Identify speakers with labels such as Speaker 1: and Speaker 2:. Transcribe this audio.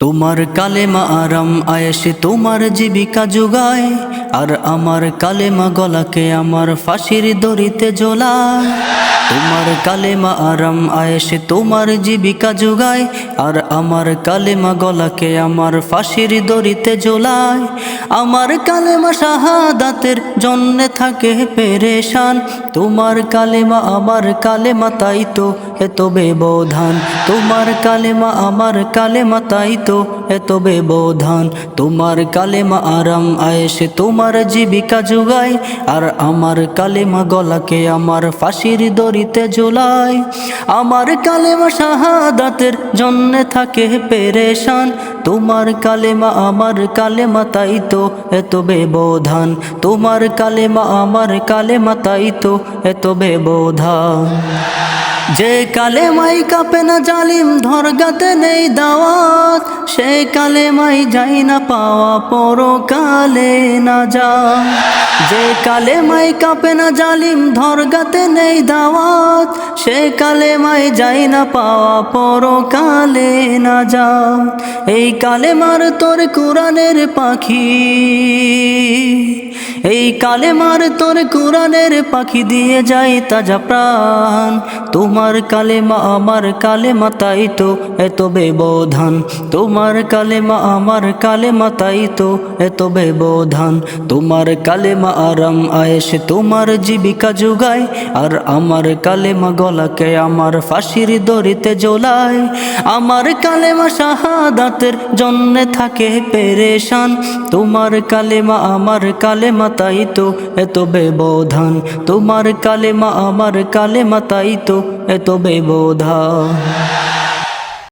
Speaker 1: তোমার কালেমা আরাম আয়েসে তোমার জীবিকা যোগায়। আর আমার কালেমা গলাকে আমার ফাঁসির দড়িতে জোলায় তোমার কালেমা আরাম আয়েসে তোমার জীবিকা যোগায়। আর আমার কালেমা গলাকে আমার ফাঁসির দড়িতে জোলায়। আমার কালেমা শাহাদাতের জন্যে থাকে পেরেশান। তোমার কালেমা আমার কালেমা, তাই তো এত ব্যবধান। তোমার কালেমা আমার কালেমা, তাই তো এত ব্যবধান তোমার কালেমা আরাম আয়েসে তোমার জীবিকা যোগায়, আর আমার কালেমা গলাকে আমার ফাঁসির দড়িতে ঝোলায় আমার কালেমা শাহাদাতের জন্যে থাকে পেরেশান, তোমার কালেমা আমার কালেমা তাই তো এত ব্যবধান তোমার কালেমা আমার কালেমা তাই তো এত ব্যবধান যে কালে মাই কাপে না জালিম ধরগাতে নেই দাওয়াত। সে কালে মাই যাই না পাওয়া, পরকালে না যা। যে কালে মাই কাপে না জালিম, ধরগাতে নেই দাওয়াত। সে কালে মাই যাই না পাওয়া, পরকালে না যা। এই কালে মার তোর কোরআনের পাখি। এই কালে মার তোর কোরআনের পাখি দিয়ে যাই তাজা প্রাণ। তোমার কালেমা আমার কালেমা, তাই তো এত ব্যবধান। তোমার কালেমা আমার কালেমা, তাই তো এত ব্যবধান। তোমার কালেমা আরাম আয়েসে তোমার জীবিকা যোগায়। আর আমার কালেমা গলাকে আমার ফাঁসির দড়িতে জোলায় আমার কালেমা শাহাদাতের জন্যে থাকে পেরেশান। তোমার কালেমা আমার কালেমা তাই তো এত ব্যবধান। তোমার কালেমা আমার কালেমা তাই তো এত ব্যবধান।